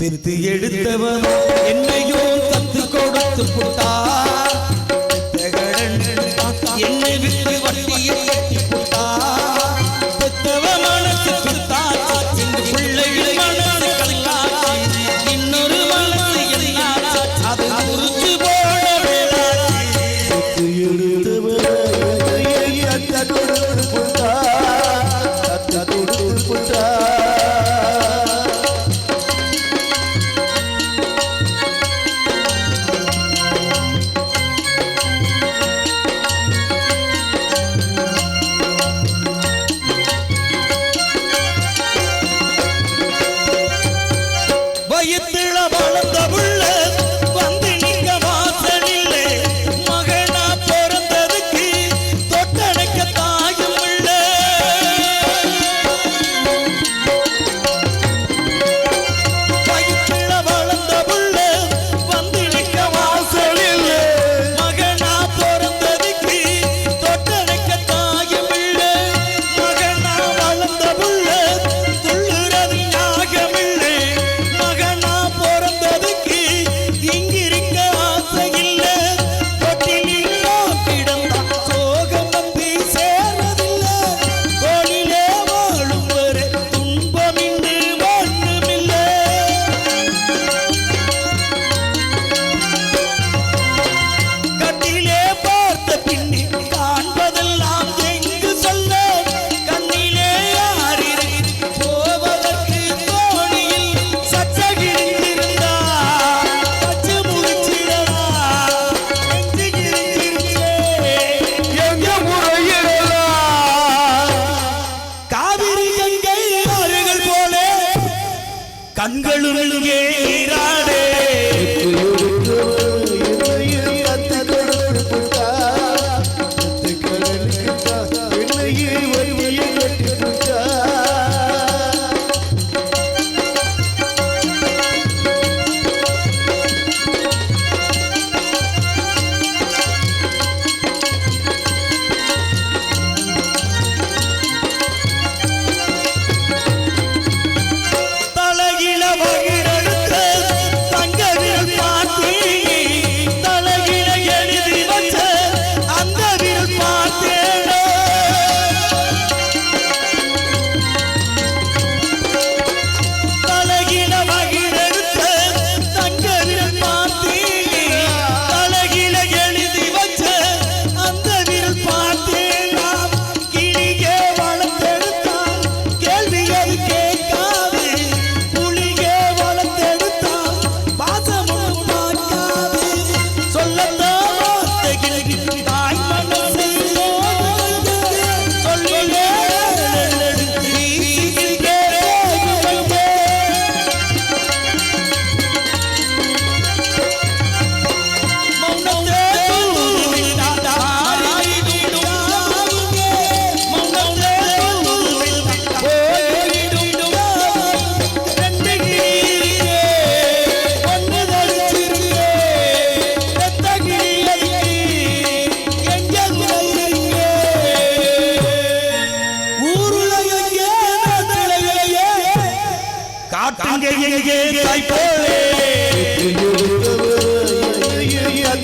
பெருத்து எடுத்தவனோ என்னையும் தத்து கொடுத்து புட்டா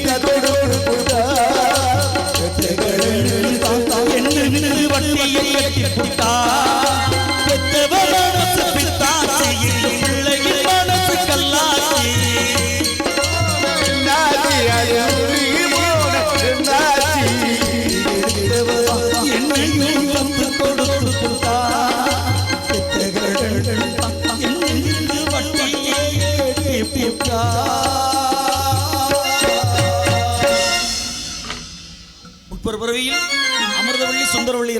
Let me go.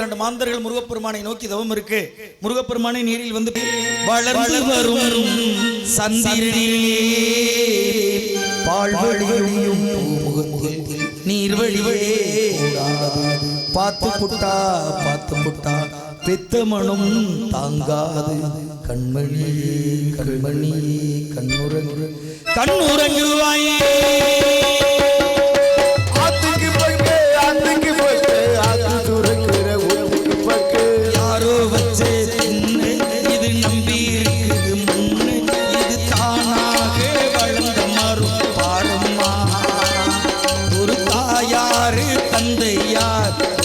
இரண்டு மாந்தர்கள் முருகப்பெருமானை நோக்கி தவம் இருக்கு. முருகப்பெருமானை நீரில் வந்து வளர்ந்து வரும் சந்திரிலே நீர் வழியே பார்த்து புட்டா பார்த்து புட்டா. பெத்த மனம் தாங்காது. கண்மணி கண்மணி கண்ணுரங்கு கண்ணுரங்குவாயே தந்தை யார்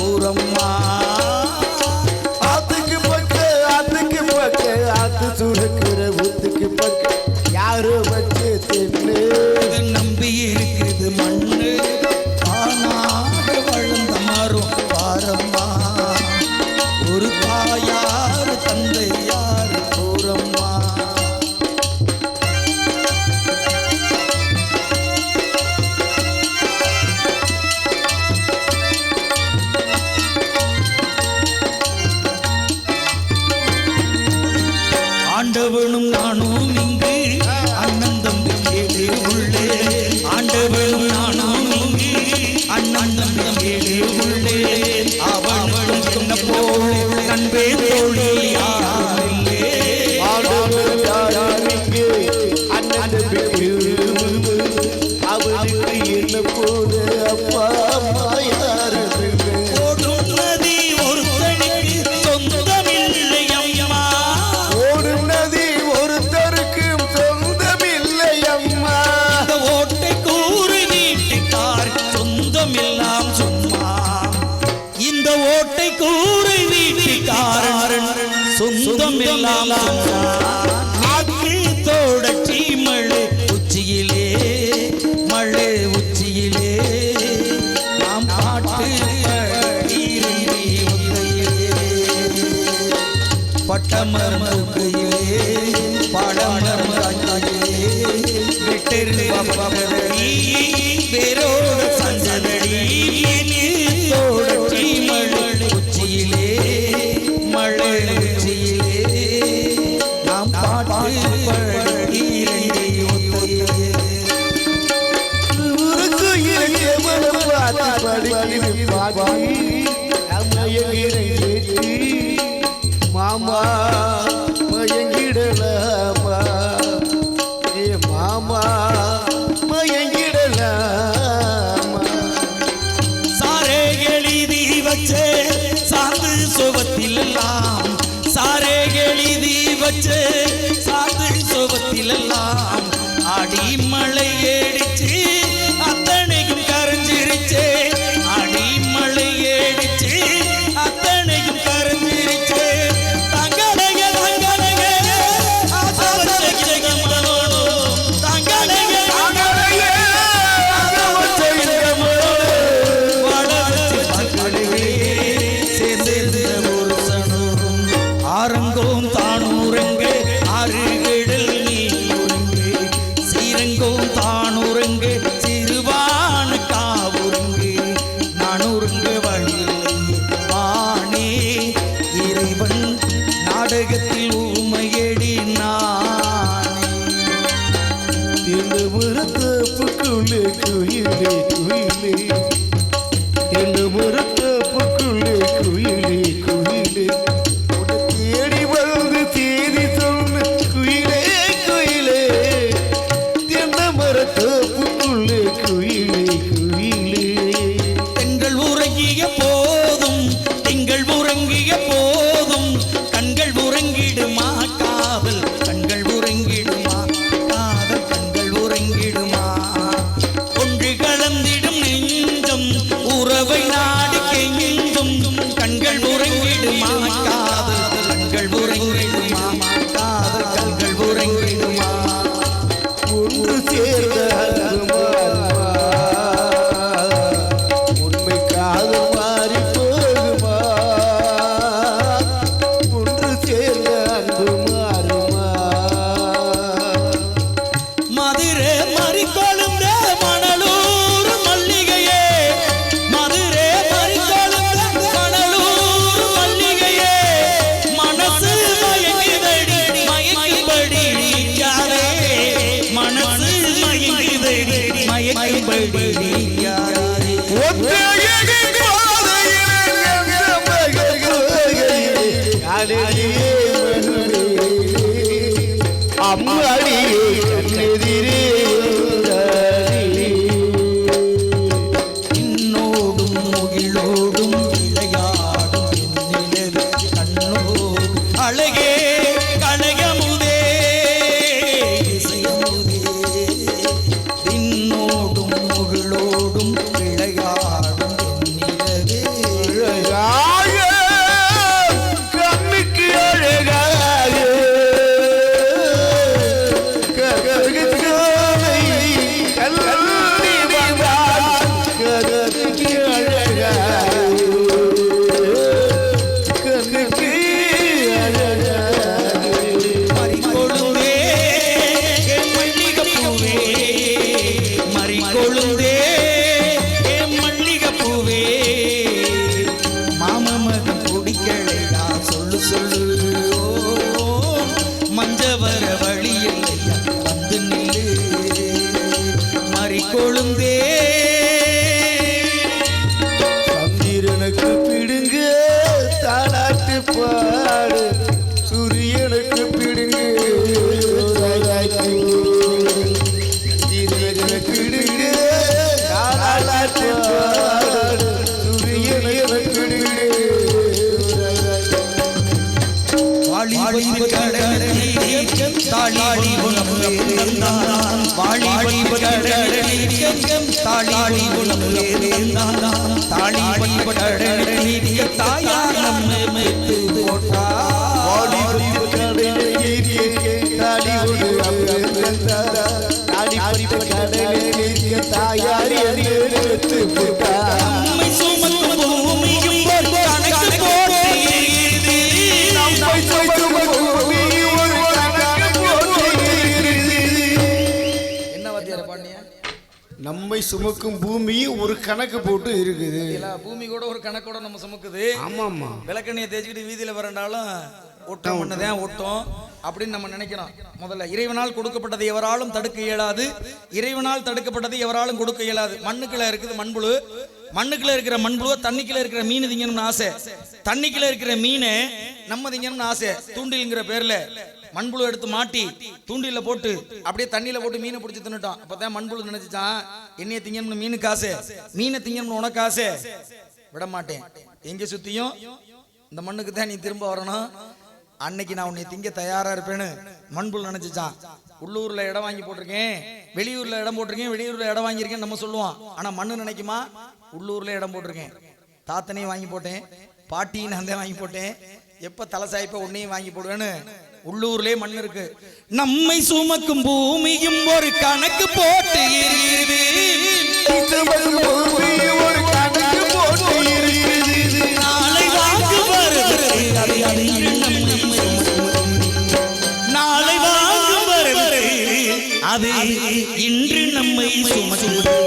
கோட்டை கூரை வீட்டுக்காரன் சொந்தம் இல்லாமல் தொடச்சி மழை உச்சியிலே மழை உச்சியிலே. நாம் பாட்டு பட்டமர் சொல்லு சொல்லு. மஞ்ச வர வழியில் வந்து நிலு மறிக்கொழுந்தே சந்திரனுக்கு பிடுங்க தாளாட்டு பாடு. சூரியனுக்கு பிடுங்க தாளாட்டு தாளி குணம் வேறேந்தான் தாளி குணம் வேறேந்தான் தாளி தாயார் நம்மை மேய்த்து தாயார் சுமக்கும் பூமி ஒரு கணக்கு போட்டு இருக்குது. பூமி கூட ஒரு கணக்கோட நம்ம சுமக்குது. ஆமாமா விளக்கண்ணியை தேய்ச்சிக்கிட்டு வீதியில வரண்டாலும் ஒட்டம் ஒண்ணுதான் ஒட்டம் அப்படின்னு நம்ம நினைக்கிறோம். முதல்ல இறைவனால் கொடுக்கப்பட்டது எவராலும் தடுக்க இயலாது. இறைவனால் தடுக்கப்பட்டது எவராலும் கொடுக்க இயலாது. மண்ணுக்குள்ள இருக்குது மண்புழு. மண்ணுக்குள்ள இருக்கிற மண்புழுவை தண்ணிக்குள்ள இருக்கிற மீன் திங்கணும்னு ஆசை. தண்ணிக்குள்ள இருக்கிற மீனை நம்ம திங்கணும்னு ஆசை. தூண்டில்ங்கிற பேர்ல மண்புழு எடுத்து மாட்டி தூண்டில போட்டு அப்படியே தண்ணியில போட்டு மீனை பிடிச்சி தின்னுட்டோம் அப்பதான் மண்புழு நினைச்சிச்சான் என்னைய திங்கணும்னு மீனுக்கு ஆசை. மீனை திங்கணும்னு உனக்கு ஆசை. விட மாட்டேன் எங்க சுத்தியும் இந்த மண்ணுக்கு தான் நீ திரும்ப வரணும். அன்னைக்கு நான் உன்னை திங்க தயாரா இருப்பேன்னு மண்புல் நினைச்சிச்சான். உள்ளூர்ல இடம் வாங்கி போட்டிருக்கேன். வெளியூர்ல இடம் போட்டிருக்கேன். வெளியூர்ல இடம் வாங்கியிருக்கேன் நம்ம சொல்லுவோம். ஆனா மண்ணு நினைக்குமா? உள்ளூர்ல இடம் போட்டிருக்கேன். தாத்தனையும் வாங்கி போட்டேன். பாட்டியும் நான் தான் வாங்கி போட்டேன். எப்ப தலை சாய்ப்ப உன்னையும் வாங்கி போடுவேன்னு உள்ளூர்லயே மண் இருக்கு நம்மை சுமக்கும் பூமியும் ஒரு கணக்கு போட்டு. நாளை வாக்கு. நாளை வாக்கு அது இன்று நம்மை சுமக்கும்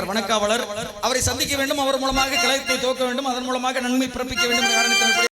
இருக்கிறார் வணக்காவலர். அவரை சந்திக்க வேண்டும் அவர் மூலமாக கலையத்தை துவக்க வேண்டும் அதன் மூலமாக நன்மை பிறப்பிக்க வேண்டும் என்ற காரணத்தினால்